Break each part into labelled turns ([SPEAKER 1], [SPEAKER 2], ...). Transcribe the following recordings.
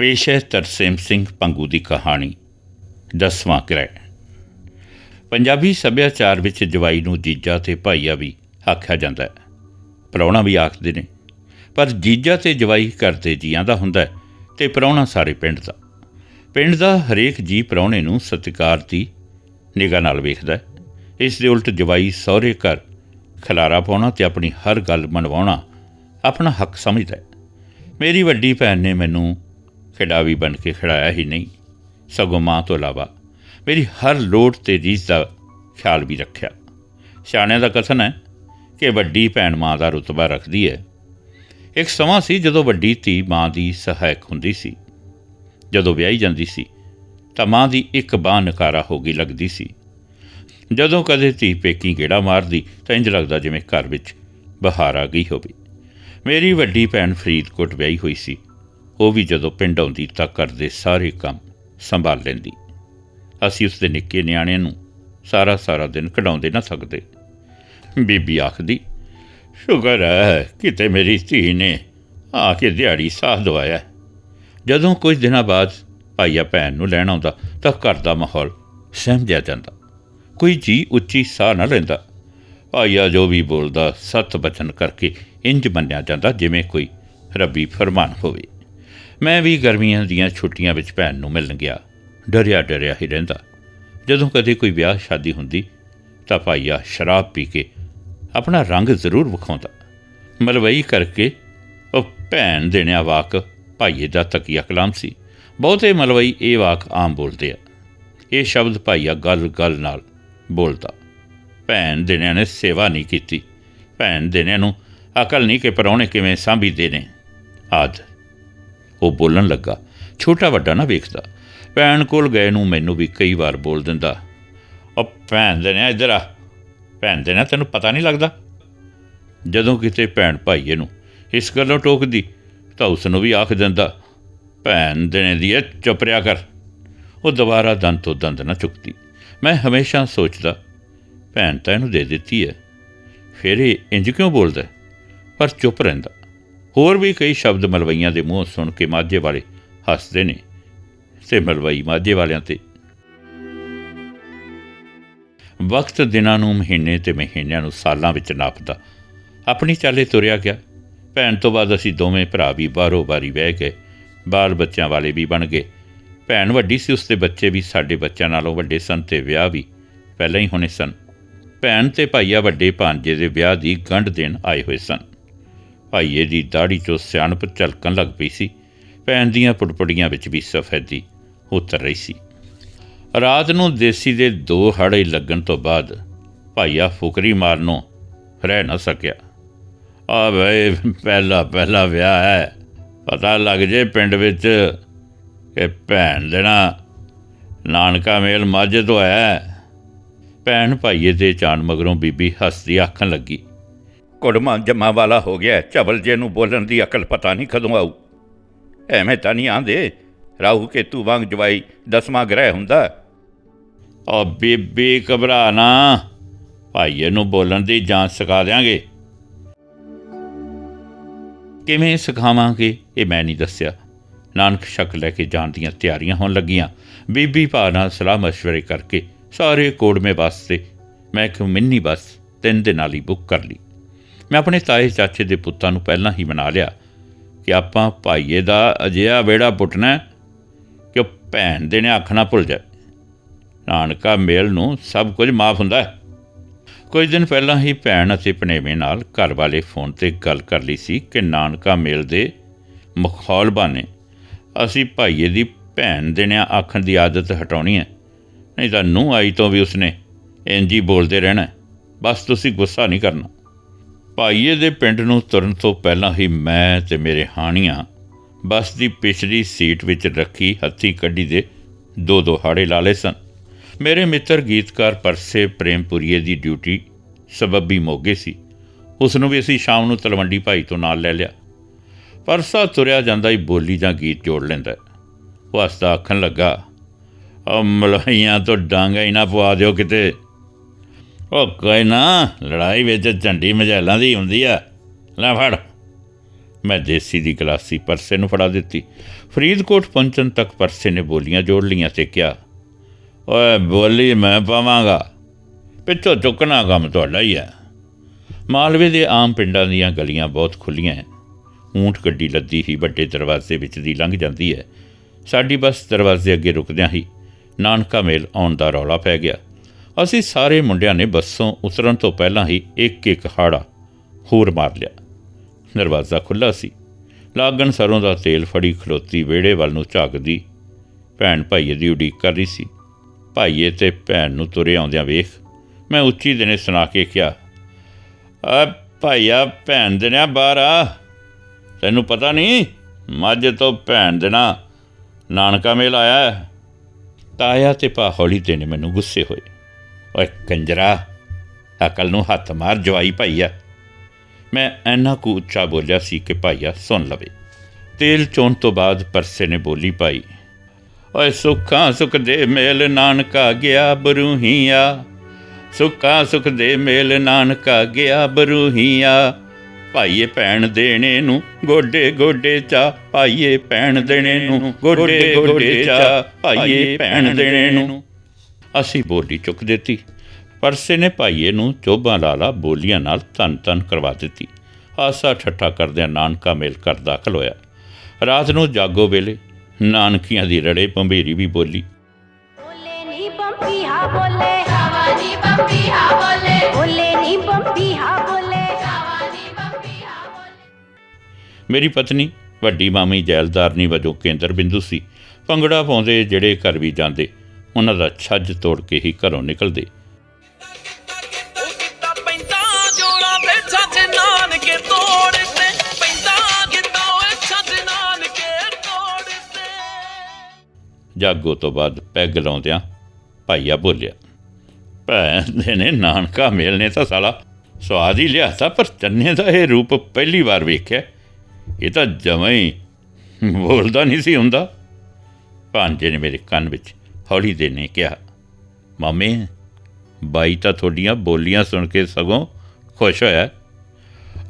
[SPEAKER 1] ਪੇਸ਼ ਹੈ ਤਰਸੇਮ ਸਿੰਘ ਪੰਗੂ ਦੀ ਕਹਾਣੀ, ਦਸਵਾਂ ਗ੍ਰਹਿ ਪੰਜਾਬੀ ਸੱਭਿਆਚਾਰ ਵਿੱਚ ਜਵਾਈ ਨੂੰ ਜੀਜਾ ਤੇ ਭਾਈਆ ਵੀ ਆਖਿਆ ਜਾਂਦਾ ਹੈ। ਪ੍ਰਾਹੁਣਾ ਵੀ ਆਖਦੇ ਨੇ, ਪਰ ਜੀਜਾ ਤੇ ਜਵਾਈ ਕਰਦੇ ਜੀਆਂ ਦਾ ਹੁੰਦਾ ਹੈ ਤੇ ਪ੍ਰਾਹੁਣਾ ਸਾਰੇ ਪਿੰਡ ਦਾ। ਪਿੰਡ ਦਾ ਹਰੇਕ ਜੀ ਪ੍ਰਾਹੁਣੇ ਨੂੰ ਸਤਿਕਾਰ ਦੀ ਨਿਗਾਹ ਨਾਲ ਵੇਖਦਾ ਹੈ। ਇਸ ਦੇ ਉਲਟ ਜਵਾਈ ਸਹੁਰੇ ਘਰ ਖਲਾਰਾ ਪਾਉਣਾ ਤੇ ਆਪਣੀ ਹਰ ਗੱਲ ਮਨਵਾਉਣਾ ਆਪਣਾ ਹੱਕ ਸਮਝਦਾ ਹੈ। ਮੇਰੀ ਵੱਡੀ ਭੈਣ ਨੇ ਮੈਨੂੰ ਖਿਡਾਵੀ ਬਣ ਕੇ ਖੜਾਇਆ ਹੀ ਨਹੀਂ, ਸਗੋਂ ਮਾਂ ਤੋਂ ਇਲਾਵਾ ਮੇਰੀ ਹਰ ਲੋੜ ਤੇ ਰੀਝ ਦਾ ਖਿਆਲ ਵੀ ਰੱਖਿਆ। ਸਿਆਣਿਆਂ ਦਾ ਕਥਨ ਹੈ ਕਿ ਵੱਡੀ ਭੈਣ ਮਾਂ ਦਾ ਰੁਤਬਾ ਰੱਖਦੀ ਹੈ। ਇੱਕ ਸਮਾਂ ਸੀ ਜਦੋਂ ਵੱਡੀ ਧੀ ਮਾਂ ਦੀ ਸਹਾਇਕ ਹੁੰਦੀ ਸੀ। ਜਦੋਂ ਵਿਆਹੀ ਜਾਂਦੀ ਸੀ, ਤਾਂ ਮਾਂ ਦੀ ਇੱਕ ਬਾਹ ਨਕਾਰਾ ਹੋ ਗਈ ਲੱਗਦੀ ਸੀ। ਜਦੋਂ ਕਦੇ ਧੀ ਪੇਕੀ ਗੇੜਾ ਮਾਰਦੀ, ਤਾਂ ਇੰਜ ਲੱਗਦਾ ਜਿਵੇਂ ਘਰ ਵਿੱਚ ਬਹਾਰ ਆ ਗਈ ਹੋਵੇ। ਮੇਰੀ ਵੱਡੀ ਭੈਣ ਫਰੀਦਕੋਟ ਵਿਆਹੀ ਹੋਈ ਸੀ। ਉਹ ਵੀ ਜਦੋਂ ਪਿੰਡ ਆਉਂਦੀ ਤਾਂ ਘਰ ਦੇ ਸਾਰੇ ਕੰਮ ਸੰਭਾਲ ਲੈਂਦੀ। ਅਸੀਂ ਉਸ ਦੇ ਨਿੱਕੇ ਨਿਆਣਿਆਂ ਨੂੰ ਸਾਰਾ ਸਾਰਾ ਦਿਨ ਕਢਾਉਂਦੇ ਨਾ ਸਕਦੇ। ਬੀਬੀ ਆਖਦੀ, ਸ਼ੁਕਰ ਹੈ ਕਿਤੇ ਮੇਰੀ ਧੀ ਨੇ ਆ ਕੇ ਦਿਹਾੜੀ ਸਾਹ ਦਵਾਇਆ। ਜਦੋਂ ਕੁਝ ਦਿਨਾਂ ਬਾਅਦ ਭਾਈਆ ਭੈਣ ਨੂੰ ਲੈਣ ਆਉਂਦਾ ਤਾਂ ਘਰ ਦਾ ਮਾਹੌਲ ਸਹਿਮਿਆ ਜਾਂਦਾ। ਕੋਈ ਜੀ ਉੱਚੀ ਸਾਹ ਨਾ ਲੈਂਦਾ। ਭਾਈਆ ਜੋ ਵੀ ਬੋਲਦਾ ਸਤ ਬਚਨ ਕਰਕੇ ਇੰਜ ਮੰਨਿਆ ਜਾਂਦਾ ਜਿਵੇਂ ਕੋਈ ਰੱਬੀ ਫਰਮਾਨ ਹੋਵੇ। ਮੈਂ ਵੀ ਗਰਮੀਆਂ ਦੀਆਂ ਛੁੱਟੀਆਂ ਵਿੱਚ ਭੈਣ ਨੂੰ ਮਿਲਣ ਗਿਆ। ਡਰਿਆ ਡਰਿਆ ਹੀ ਰਹਿੰਦਾ। ਜਦੋਂ ਕਦੇ ਕੋਈ ਵਿਆਹ ਸ਼ਾਦੀ ਹੁੰਦੀ, ਤਾਂ ਭਾਈਆ ਸ਼ਰਾਬ ਪੀ ਕੇ ਆਪਣਾ ਰੰਗ ਜ਼ਰੂਰ ਵਿਖਾਉਂਦਾ। ਮਲਵਈ ਕਰਕੇ ਉਹ ਭੈਣ ਦੇਣਿਆ ਵਾਕ ਭਾਈਏ ਦਾ ਤਕੀਆ ਕਲਾਮ ਸੀ। ਬਹੁਤੇ ਮਲਵਈ ਇਹ ਵਾਕ ਆਮ ਬੋਲਦੇ ਆ। ਇਹ ਸ਼ਬਦ ਭਾਈਆ ਗੱਲ ਗੱਲ ਨਾਲ ਬੋਲਦਾ। ਭੈਣ ਦੇਣਿਆਂ ਨੇ ਸੇਵਾ ਨਹੀਂ ਕੀਤੀ। ਭੈਣ ਦੇਣਿਆਂ ਨੂੰ ਅਕਲ ਨਹੀਂ ਕਿ ਪਰੌਣੇ ਕਿਵੇਂ ਸਾਂਭੀਦੇ ਨੇ। ਆਦਿ। ਉਹ ਬੋਲਣ ਲੱਗਾ। ਛੋਟਾ ਵੱਡਾ ਨਾ ਵੇਖਦਾ। ਭੈਣ ਕੋਲ ਗਏ ਨੂੰ ਮੈਨੂੰ ਵੀ ਕਈ ਵਾਰ ਬੋਲ ਦਿੰਦਾ। ਉਹ ਭੈਣ ਦੇਣਿਆ ਇੱਧਰ ਆ। ਭੈਣ ਦੇਣਿਆ ਤੈਨੂੰ ਪਤਾ ਨਹੀਂ ਲੱਗਦਾ? ਜਦੋਂ ਕਿਤੇ ਭੈਣ ਭਾਈਏ ਨੂੰ ਇਸ ਗੱਲੋਂ ਟੋਕਦੀ, ਤਾਂ ਉਸ ਨੂੰ ਵੀ ਆਖ ਦਿੰਦਾ, ਭੈਣ ਦੇਣੇ ਦੀ ਇਹ ਚੁੱਪ ਰਿਆ ਕਰ। ਉਹ ਦੁਬਾਰਾ ਦੰਦ ਤੋਂ ਦੰਦ ਨਾ ਚੁੱਕਦੀ। ਮੈਂ ਹਮੇਸ਼ਾ ਸੋਚਦਾ, ਭੈਣ ਤਾਂ ਇਹਨੂੰ ਦੇ ਦਿੱਤੀ ਹੈ। ਫਿਰ ਇਹ ਇੰਜ ਕਿਉਂ ਬੋਲਦਾ ਪਰ ਚੁੱਪ ਰਹਿੰਦਾ। ਹੋਰ ਵੀ ਕਈ ਸ਼ਬਦ ਮਲਵਈਆਂ ਦੇ ਮੂੰਹ ਸੁਣ ਕੇ ਮਾਝੇ ਵਾਲੇ ਹੱਸਦੇ ਨੇ ਤੇ ਮਲਵਈ ਮਾਝੇ ਵਾਲਿਆਂ ਤੇ। ਵਕਤ ਦਿਨਾਂ ਨੂੰ, ਮਹੀਨੇ ਤੇ ਮਹੀਨਿਆਂ ਨੂੰ ਸਾਲਾਂ ਵਿੱਚ ਨਾਪਦਾ। ਆਪਣੀ ਚਾਲੇ ਤੁਰਿਆ ਗਿਆ। ਭੈਣ ਤੋਂ ਬਾਅਦ ਅਸੀਂ ਦੋਵੇਂ ਭਰਾ ਵੀ ਬਾਰੋ ਬਾਰੀ ਬਹਿ ਗਏ। ਬਾਲ ਬੱਚਿਆਂ ਵਾਲੇ ਵੀ ਬਣ ਗਏ। ਭੈਣ ਵੱਡੀ ਸੀ, ਉਸਦੇ ਬੱਚੇ ਵੀ ਸਾਡੇ ਬੱਚਿਆਂ ਨਾਲੋਂ ਵੱਡੇ ਸਨ ਤੇ ਵਿਆਹ ਵੀ ਪਹਿਲਾਂ ਹੀ ਹੋਣੇ ਸਨ। ਭੈਣ ਤੇ ਭਾਈਆ ਵੱਡੇ ਭਾਂਜੇ ਦੇ ਵਿਆਹ ਦੀ ਗੰਢ ਦੇਣ ਆਏ ਹੋਏ ਸਨ। ਭਾਈਏ ਦੀ ਦਾੜੀ 'ਚੋਂ ਸਿਆਣਪ ਝਲਕਣ ਲੱਗ ਪਈ ਸੀ। ਭੈਣ ਦੀਆਂ ਪੁੜਪੜੀਆਂ ਵਿੱਚ ਵੀ ਸਫੈਦੀ ਉਤਰ ਰਹੀ ਸੀ। ਰਾਤ ਨੂੰ ਦੇਸੀ ਦੇ ਦੋ ਹਾੜੇ ਲੱਗਣ ਤੋਂ ਬਾਅਦ ਭਾਈਆ ਫੁਕਰੀ ਮਾਰਨੋਂ ਰਹਿ ਨਾ ਸਕਿਆ। ਆ ਬਈ ਪਹਿਲਾ ਪਹਿਲਾ ਵਿਆਹ ਹੈ। ਪਤਾ ਲੱਗ ਜੇ ਪਿੰਡ ਵਿੱਚ ਕਿ ਭੈਣ ਦੇਣਾ ਨਾਨਕਾ ਮੇਲ ਮਾਝੇ ਤੋਂ ਆਇਆ ਭੈਣ ਭਾਈਏ ਦੇ ਜਾਣ ਮਗਰੋਂ ਬੀਬੀ ਹੱਸਦੀ ਆਖਣ ਲੱਗੀ। ਕੁੜਮਾ ਜਮਾ ਵਾਲਾ ਹੋ ਗਿਆ ਚਵਲ ਜੇ ਨੂੰ ਬੋਲਣ ਦੀ ਅਕਲ ਪਤਾ ਨਹੀਂ ਕਦੋਂ ਆਊ। ਐਵੇਂ ਤਾਂ ਨਹੀਂ ਆਂਦੇ? ਰਾਹੂ ਕੇ ਤੂੰ ਵਾਂਗ ਜਵਾਈ ਦਸਵਾਂ ਗ੍ਰਹਿ ਹੁੰਦਾ ਓ ਬੀਬੀ ਘਬਰਾ ਨਾ। ਭਾਈਏ ਨੂੰ ਬੋਲਣ ਦੀ ਜਾਂਚ ਸਿਖਾ ਦਿਆਂਗੇ। ਕਿਵੇਂ ਸਿਖਾਵਾਂਗੇ? ਇਹ ਮੈਂ ਨਹੀਂ ਦੱਸਿਆ। ਨਾਨਕ ਸ਼ੱਕ ਲੈ ਕੇ ਜਾਣ ਦੀਆਂ ਤਿਆਰੀਆਂ ਹੋਣ ਲੱਗੀਆਂ। ਬੀਬੀ ਭਾ ਨਾਲ ਸਲਾਹ ਮਸ਼ਵਰੇ ਕਰਕੇ ਸਾਰੇ ਕੋੜਮੇ ਵਾਸਤੇ, ਮੈਂ ਇੱਕ ਮਿੰਨੀ ਬੱਸ ਤਿੰਨ ਦਿਨਾਂ ਲਈ ਬੁੱਕ ਕਰ ਲਈ। ਮੈਂ ਆਪਣੇ ਤਾਏ ਚਾਚੇ ਦੇ ਪੁੱਤਾਂ ਨੂੰ ਪਹਿਲਾਂ ਹੀ ਮਨਾ ਲਿਆ ਕਿ ਆਪਾਂ ਭਾਈਏ ਦਾ ਅਜਿਹਾ ਬੇੜਾ ਪੁੱਟਣਾ ਕਿ ਉਹ ਭੈਣ ਦੇ ਨੇ ਆਖਣਾ ਭੁੱਲ ਜਾਏ। ਨਾਨਕਾ ਮੇਲ ਨੂੰ ਸਭ ਕੁਝ ਮਾਫ ਹੁੰਦਾ ਹੈ। ਕੁਝ ਦਿਨ ਪਹਿਲਾਂ ਹੀ ਭੈਣ ਅਤੇ ਭਣੇਵੇਂ ਨਾਲ ਘਰ ਵਾਲੇ ਫੋਨ ਤੇ ਗੱਲ ਕਰ ਲਈ ਸੀ ਕਿ ਨਾਨਕਾ ਮੇਲ ਦੇ ਮਖੌਲ ਬਾਨੇ, ਅਸੀਂ ਭਾਈਏ ਦੀ ਭੈਣ ਦੇਣਿਆ ਆਖਣ ਦੀ ਆਦਤ ਹਟਾਉਣੀ ਹੈ, ਨਹੀਂ ਤਾਂ ਨੂੰ ਆਈ ਤੋਂ ਵੀ ਉਸਨੇ ਇੰਜ ਹੀ ਬੋਲਦੇ ਰਹਿਣਾ ਬਸ ਤੁਸੀਂ ਗੁੱਸਾ ਨਹੀਂ ਕਰਨਾ। ਭਾਈਏ ਦੇ ਪਿੰਡ ਨੂੰ ਤੁਰਨ ਤੋਂ ਪਹਿਲਾਂ ਹੀ ਮੈਂ ਤੇ ਮੇਰੇ ਹਾਣੀਆਂ ਬੱਸ ਦੀ ਪਿਛਲੀ ਸੀਟ ਵਿੱਚ ਰੱਖੀ ਹੱਥੀ ਕੱਢੀ ਦੇ ਦੋ ਦੋ ਹਾੜੇ ਲਾ ਲਏ ਸਨ। ਮੇਰੇ ਮਿੱਤਰ ਗੀਤਕਾਰ ਪਰਸੇ ਪ੍ਰੇਮਪੁਰੀਏ ਦੀ ਡਿਊਟੀ ਸਬੱਬੀ ਮੋਗੇ ਸੀ। ਉਸ ਨੂੰ ਵੀ ਅਸੀਂ ਸ਼ਾਮ ਨੂੰ ਤਲਵੰਡੀ ਭਾਈ ਤੋਂ ਨਾਲ ਲੈ ਲਿਆ। ਪਰਸਾ ਤੁਰਿਆ ਜਾਂਦਾ ਹੀ ਬੋਲੀ ਜਾਂ ਗੀਤ ਜੋੜ ਲੈਂਦਾ। ਹੈ। ਉਹ ਹੱਸਦਾ ਆਖਣ ਲੱਗਾ ਉਹ ਮਲਾਈਆਂ ਤੋਂ ਡਾਂਗਾ ਹੀ ਨਾ ਪਵਾ ਦਿਓ ਕਿਤੇ। ਉਹ ਕੋਈ ਨਾ, ਲੜਾਈ ਵਿੱਚ ਝੰਡੀ ਮਝੈਲਾਂ ਦੀ ਹੁੰਦੀ ਆ। ਲੈ ਫੜ। ਮੈਂ ਦੇਸੀ ਦੀ ਗਲਾਸੀ ਪਰਸੇ ਨੂੰ ਫੜਾ ਦਿੱਤੀ। ਫਰੀਦਕੋਟ ਪਹੁੰਚਣ ਤੱਕ ਪਰਸੇ ਨੇ ਬੋਲੀਆਂ ਜੋੜ ਲੀਆਂ ਤੇ ਕਿਹਾ, ਓਏ ਬੋਲੀ ਮੈਂ ਪਾਵਾਂਗਾ। ਪਿੱਛੋਂ ਚੁੱਕਣਾ ਕੰਮ ਤੁਹਾਡਾ ਹੀ ਹੈ ਮਾਲਵੇ ਦੇ ਆਮ ਪਿੰਡਾਂ ਦੀਆਂ ਗਲੀਆਂ ਬਹੁਤ ਖੁੱਲੀਆਂ ਹੈ ਊਂਟ ਗੱਡੀ ਲੱਦੀ ਹੀ ਵੱਡੇ ਦਰਵਾਜ਼ੇ ਵਿੱਚ ਦੀ ਲੰਘ ਜਾਂਦੀ ਹੈ ਸਾਡੀ ਬੱਸ ਦਰਵਾਜ਼ੇ ਅੱਗੇ ਰੁਕਦਿਆਂ ਹੀ ਨਾਨਕਾ ਮੇਲ ਆਉਣ ਦਾ ਰੌਲਾ ਪੈ ਗਿਆ। ਅਸੀਂ ਸਾਰੇ ਮੁੰਡਿਆਂ ਨੇ ਬੱਸੋਂ ਉਤਰਨ ਤੋਂ ਪਹਿਲਾਂ ਹੀ ਇੱਕ ਇੱਕ ਹਾੜਾ ਹੋਰ ਮਾਰ ਲਿਆ। ਦਰਵਾਜ਼ਾ ਖੁੱਲਾ ਸੀ। ਲਾਗਣ ਸਰੋਂ ਦਾ ਤੇਲ ਫੜੀ ਖਲੋਤੀ ਵਿਹੜੇ ਵੱਲ ਨੂੰ ਝਾਕਦੀ ਭੈਣ ਭਾਈਏ ਦੀ ਉਡੀਕ ਕਰ ਰਹੀ ਸੀ। ਭਾਈਏ ਤੇ ਭੈਣ ਨੂੰ ਤੁਰੇ ਆਉਂਦਿਆਂ ਵੇਖ ਮੈਂ ਉੱਚੀ ਦਿਨੇ ਸੁਣਾ ਕੇ ਕਿਹਾ, ਆ ਭਾਈਆ, ਭੈਣ ਦੇਣਾ ਬਾਹਰ ਆ। ਤੈਨੂੰ ਪਤਾ ਨਹੀਂ, ਮੱਝ ਤੋਂ ਭੈਣ ਦੇਣਾ ਨਾਨਕਾ ਮੇਲ ਆਇਆ ਤਾਇਆ ਤੇ ਭਾ ਹੌਲੀ ਦੇ ਨੇ ਮੈਨੂੰ ਗੁੱਸੇ ਹੋਏ। ਓਏ ਕੰਜਰਾ, ਅਕਲ ਨੂੰ ਹੱਥ ਮਾਰ, ਜਵਾਈ ਭਾਈਆ ਮੈਂ ਐਨਾ ਕੁ ਉੱਚਾ ਬੋਲਿਆ ਸੀ ਕਿ ਭਾਈਆ ਸੁਣ ਲਵੇ। ਤੇਲ ਚੋਣ ਤੋਂ ਬਾਅਦ ਪਰਸੇ ਨੇ ਬੋਲੀ ਪਾਈ ਓਏ ਸੁੱਖਾਂ ਸੁਖ ਦੇ ਮੇਲ ਨਾਨਕਾ ਗਿਆ ਬਰੂਹੀਆ। ਸੁੱਖਾਂ ਸੁਖ ਦੇ ਮੇਲ ਨਾਨਕਾ ਗਿਆ ਬਰੂਹੀਆ। ਭਾਈਏ ਭੈਣ ਦੇਣੇ ਨੂੰ ਗੋਡੇ ਗੋਡੇ ਚਾ, ਭਾਈਏ ਭੈਣ ਦੇਣੇ ਨੂੰ ਗੋਡੇ ਗੋਡੇ ਚਾ, ਭਾਈਏ ਭੈਣ ਦੇਣੇ ਨੂੰ ਅਸੀਂ ਬੋਲੀ ਚੁੱਕ ਦਿੱਤੀ। ਪਰਸੇ ਨੇ ਭਾਈਏ ਨੂੰ ਚੋਬਾਂ ਲਾਲਾ ਬੋਲੀਆਂ ਨਾਲ ਧੰਨ ਧੰਨ ਕਰਵਾ ਦਿੱਤੀ। ਹਾਸਾ ਠੱਠਾ ਕਰਦਿਆਂ ਨਾਨਕਾ ਮੇਲ ਕਰ ਦਾਖਲ ਹੋਇਆ। ਰਾਤ ਨੂੰ ਜਾਗੋ ਵੇਲੇ ਨਾਨਕੀਆਂ ਦੀ ਰੜੇ ਪੰਬੇਰੀ ਵੀ ਬੋਲੀ।
[SPEAKER 2] ਬੋਲੇ ਨੀ ਬੰਪੀ ਹਾ ਬੋਲੇ।
[SPEAKER 3] ਸ਼ਾਵਾਨੀ ਬੰਬੀ ਹਾ ਬੋਲੇ।
[SPEAKER 2] ਬੋਲੇ ਨੀ ਬੰਪੀ ਹਾ ਬੋਲੇ।
[SPEAKER 3] ਸ਼ਾਵਾਨੀ ਬੰਬੀ ਹਾ ਬੋਲੇ।
[SPEAKER 1] ਮੇਰੀ ਪਤਨੀ ਵੱਡੀ ਮਾਮੀ ਜੈਲਦਾਰਨੀ ਵਜੋਂ ਕੇਂਦਰ ਬਿੰਦੂ ਸੀ। ਭੰਗੜਾ ਪਾਉਂਦੇ ਜਿਹੜੇ ਘਰ ਵੀ ਜਾਂਦੇ। ਉਹਨਾਂ ਦਾ ਛੱਜ ਤੋੜ ਕੇ ਹੀ ਘਰੋਂ ਨਿਕਲਦੇ। ਜਾਗੋ ਤੋਂ ਬਾਅਦ ਪੈਗ ਲਾਉਂਦਿਆਂ ਭਾਈਆ ਬੋਲਿਆ ਭੈਣ ਦੇ ਨੇ ਨਾਨਕਾ ਮੇਲ ਨੇ ਤਾਂ ਸਾਲਾ ਸਵਾਦ ਹੀ ਲਿਆਤਾ ਪਰ ਚੰਨੇ ਦਾ ਇਹ ਰੂਪ ਪਹਿਲੀ ਵਾਰ ਵੇਖਿਆ। ਇਹ ਤਾਂ ਜਮਾਂ ਹੀ ਬੋਲਦਾ ਨਹੀਂ ਸੀ ਹੁੰਦਾ। ਭਾਂਜੇ ਨੇ ਮੇਰੇ ਕੰਨ ਵਿੱਚ ਹੌਲੀ ਦੇ ਨੇ ਕਿਹਾ, ਮਾਮੇ, ਬਾਈ ਤਾਂ ਤੁਹਾਡੀਆਂ ਬੋਲੀਆਂ ਸੁਣ ਕੇ ਸਗੋਂ ਖੁਸ਼ ਹੋਇਆ।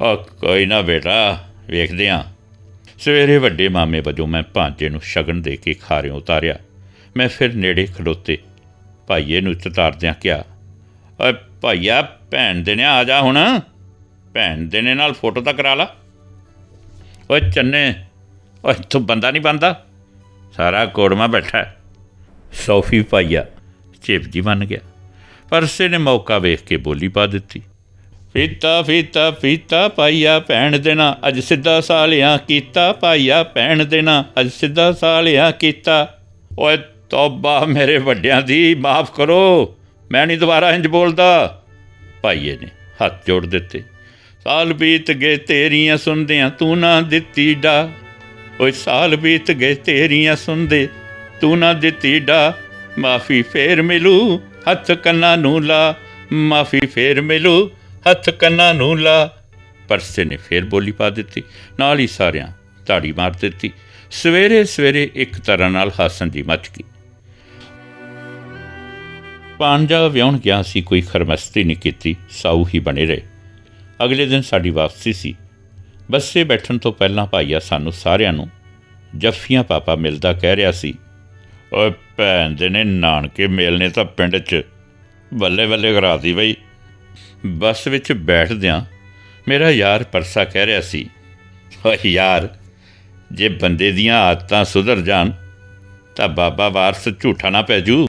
[SPEAKER 1] ਆ, ਕੋਈ ਨਾ ਬੇਟਾ, ਵੇਖਦੇ ਆਂ। ਸਵੇਰੇ ਵੱਡੇ ਮਾਮੇ ਵਜੋਂ ਮੈਂ ਭਾਂਜੇ ਨੂੰ ਸ਼ਗਨ ਦੇ ਕੇ ਖਾਰਿਓਂ ਉਤਾਰਿਆ। ਮੈਂ ਫਿਰ ਨੇੜੇ ਖਲੋਤੇ ਭਾਈਏ ਨੂੰ ਚਤਾਰਦਿਆਂ ਕਿਹਾ, ਓਏ ਭਾਈਆ, ਭੈਣ ਦੇ ਨੇ, ਆ ਜਾ ਹੁਣ। ਭੈਣ ਦੇ ਨੇ ਨਾਲ ਫੋਟੋ ਤਾਂ ਕਰਾ ਲਾ। ਓਏ ਚੰਨੇ, ਓਏ ਤੂੰ ਬੰਦਾ ਨਹੀਂ ਬੰਦਾ ਸਾਰਾ ਕੋੜਮਾ ਬੈਠਾ ਸੌਫੀ ਪਾਈਆ ਚਿਪ ਜੀ ਬਣ ਗਿਆ ਪਰਸੇ ਨੇ ਮੌਕਾ ਵੇਖ ਕੇ ਬੋਲੀ ਪਾ ਦਿੱਤੀ। ਫੀਤਾ ਫੀਤਾ ਫੀਤਾ ਪਾਈਆ ਭੈਣ ਦੇਣਾ, ਅੱਜ ਸਿੱਧਾ ਸਾਲਿਆ ਕੀਤਾ ਪਾਈਆ ਭੈਣ ਦੇਣਾ, ਅੱਜ ਸਿੱਧਾ ਸਾਲਿਆ ਕੀਤਾ। ਓਏ ਤੋਬਾ ਮੇਰੇ ਵੱਡਿਆਂ ਦੀ, ਮਾਫ ਕਰੋ, ਮੈਂ ਨਹੀਂ ਦੁਬਾਰਾ ਇੰਜ ਬੋਲਦਾ। ਪਾਈਏ ਨੇ ਹੱਥ ਜੋੜ ਦਿੱਤੇ। ਸਾਲ ਬੀਤ ਗਏ ਤੇਰੀਆਂ ਸੁਣਦਿਆਂ ਤੂੰ ਨਾ ਦਿੱਤੀ ਡਾ। ਓਏ ਸਾਲ ਬੀਤ ਗਏ ਤੇਰੀਆਂ ਸੁਣਦੇ ਤੂੰ ਨਾ ਦਿੱਤੀ ਡਾ, ਮਾਫੀ ਫੇਰ ਮਿਲੂ, ਹੱਥ ਕੰਨਾਂ ਨੂੰ ਲਾ, ਮਾਫੀ ਫੇਰ ਮਿਲੂ, ਹੱਥ ਕੰਨਾਂ ਨੂੰ ਲਾ। ਪਰਸੇ ਨੇ ਫੇਰ ਬੋਲੀ ਪਾ ਦਿੱਤੀ, ਨਾਲ ਹੀ ਸਾਰਿਆਂ ਤਾੜੀ ਮਾਰ ਦਿੱਤੀ। ਸਵੇਰੇ ਸਵੇਰੇ ਇੱਕ ਤਰ੍ਹਾਂ ਨਾਲ ਹਾਸਨ ਦੀ ਮਚ ਗਈ। ਪਾਂਜਾ ਵਿਆਹਣ ਗਿਆ ਸੀ, ਕੋਈ ਖਰਮਸਤੀ ਨਹੀਂ ਕੀਤੀ, ਸਾਊ ਹੀ ਬਣੇ ਰਹੇ। ਅਗਲੇ ਦਿਨ ਸਾਡੀ ਵਾਪਸੀ ਸੀ। ਬੱਸੇ ਬੈਠਣ ਤੋਂ ਪਹਿਲਾਂ ਭਾਈਆ ਸਾਨੂੰ ਸਾਰਿਆਂ ਨੂੰ ਜੱਫੀਆਂ ਪਾਪਾ ਮਿਲਦਾ ਕਹਿ ਰਿਹਾ ਸੀ ਓਏ ਭੈਣ ਦੇ ਨੇ, ਨਾਨਕੇ ਮੇਲ ਨੇ ਤਾਂ ਪਿੰਡ 'ਚ। ਬੱਲੇ ਬੱਲੇ ਕਰਾਤੀ ਬਈ। ਬੱਸ ਵਿੱਚ ਬੈਠਦਿਆਂ ਮੇਰਾ ਯਾਰ ਪਰਸਾ ਕਹਿ ਰਿਹਾ ਸੀ, ਓਏ ਯਾਰ, ਜੇ ਬੰਦੇ ਦੀਆਂ ਆਦਤਾਂ ਸੁਧਰ ਜਾਣ, ਤਾਂ ਬਾਬਾ ਵਾਰਸ ਝੂਠਾ ਨਾ ਪੈ ਜੂ।